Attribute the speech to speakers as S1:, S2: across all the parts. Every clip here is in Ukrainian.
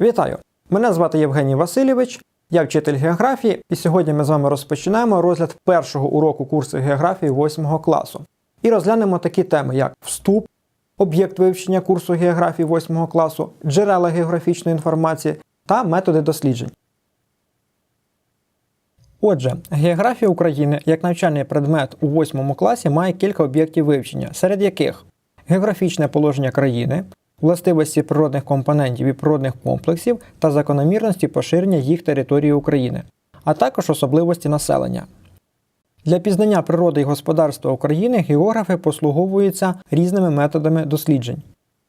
S1: Вітаю! Мене звати Євгеній Васильович, я вчитель географії, і сьогодні ми з вами розпочинаємо розгляд першого уроку курсу географії 8 класу. І розглянемо такі теми, як вступ, об'єкт вивчення курсу географії 8 класу, джерела географічної інформації та методи досліджень. Отже, географія України як навчальний предмет у 8 класі має кілька об'єктів вивчення, серед яких географічне положення країни, властивості природних компонентів і природних комплексів та закономірності поширення їх території України, а також особливості населення. Для пізнання природи і господарства України географи послуговуються різними методами досліджень,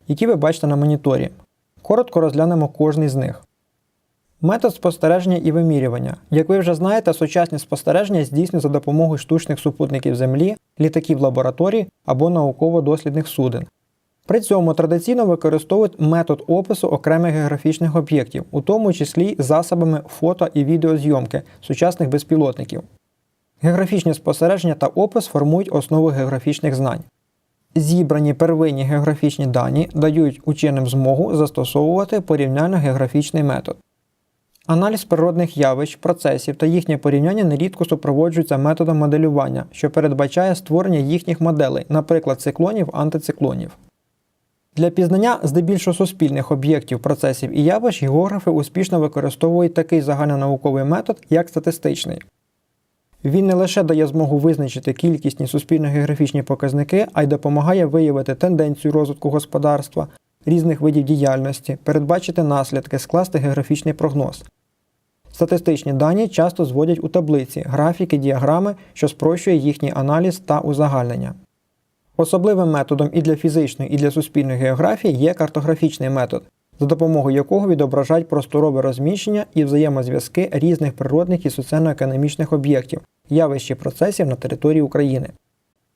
S1: які ви бачите на моніторі. Коротко розглянемо кожний з них. Метод спостереження і вимірювання. Як ви вже знаєте, сучасні спостереження здійснюють за допомогою штучних супутників Землі, літаків лабораторій або науково-дослідних суден. При цьому традиційно використовують метод опису окремих географічних об'єктів, у тому числі засобами фото і відеозйомки сучасних безпілотників. Географічні спостереження та опис формують основу географічних знань. Зібрані первинні географічні дані дають ученим змогу застосовувати порівняльно-географічний метод. Аналіз природних явищ, процесів та їхнє порівняння нерідко супроводжується методом моделювання, що передбачає створення їхніх моделей, наприклад, циклонів, антициклонів. Для пізнання здебільшого суспільних об'єктів, процесів і явищ географи успішно використовують такий загальнонауковий метод, як статистичний. Він не лише дає змогу визначити кількісні суспільно-географічні показники, а й допомагає виявити тенденцію розвитку господарства, різних видів діяльності, передбачити наслідки, скласти географічний прогноз. Статистичні дані часто зводять у таблиці, графіки, діаграми, що спрощує їхній аналіз та узагальнення. Особливим методом і для фізичної, і для суспільної географії є картографічний метод, за допомогою якого відображають просторове розміщення і взаємозв'язки різних природних і соціально-економічних об'єктів, явищ і процесів на території України.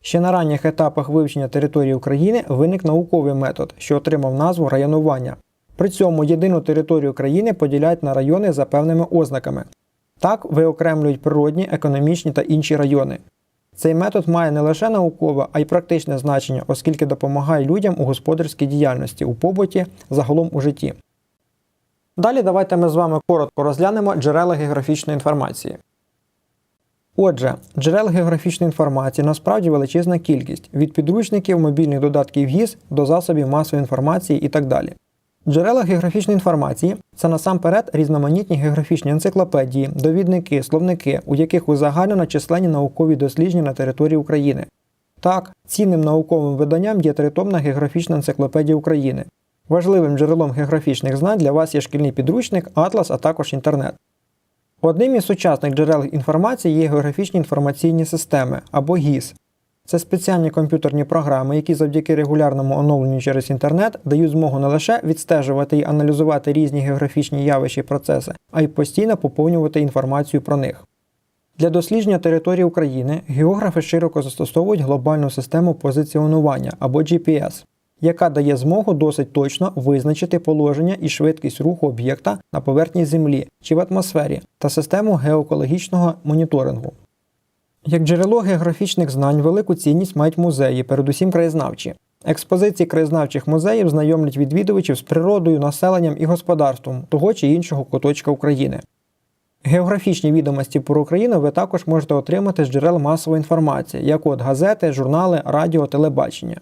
S1: Ще на ранніх етапах вивчення території України виник науковий метод, що отримав назву районування. При цьому єдину територію країни поділяють на райони за певними ознаками. Так виокремлюють природні, економічні та інші райони. Цей метод має не лише наукове, а й практичне значення, оскільки допомагає людям у господарській діяльності, у побуті, загалом у житті. Далі давайте ми з вами коротко розглянемо джерела географічної інформації. Отже, джерел географічної інформації насправді величезна кількість від підручників, мобільних додатків ГІС до засобів масової інформації і так далі. Джерела географічної інформації це насамперед різноманітні географічні енциклопедії, довідники, словники, у яких узагальнено численні наукові дослідження на території України. Так, цінним науковим виданням є тритомна географічна енциклопедія України. Важливим джерелом географічних знань для вас є шкільний підручник, атлас, а також інтернет. Одним із сучасних джерел інформації є географічні інформаційні системи або ГІС. Це спеціальні комп'ютерні програми, які завдяки регулярному оновленню через інтернет дають змогу не лише відстежувати і аналізувати різні географічні явища і процеси, а й постійно поповнювати інформацію про них. Для дослідження території України географи широко застосовують глобальну систему позиціонування або GPS, яка дає змогу досить точно визначити положення і швидкість руху об'єкта на поверхні Землі чи в атмосфері та систему геоекологічного моніторингу. Як джерело географічних знань велику цінність мають музеї, передусім краєзнавчі. Експозиції краєзнавчих музеїв знайомлять відвідувачів з природою, населенням і господарством того чи іншого куточка України. Географічні відомості про Україну ви також можете отримати з джерел масової інформації, як от газети, журнали, радіо, телебачення.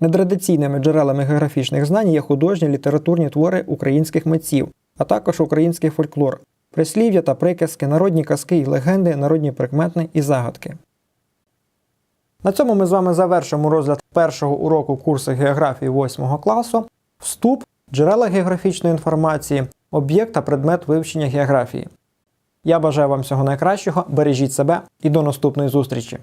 S1: Нетрадиційними джерелами географічних знань є художні літературні твори українських митців, а також український фольклор, прислів'я та приказки, народні казки і легенди, народні прикмети і загадки. На цьому ми з вами завершимо розгляд першого уроку курсу географії 8 класу, вступ, джерела географічної інформації, об'єкт та предмет вивчення географії. Я бажаю вам всього найкращого, бережіть себе і до наступної зустрічі!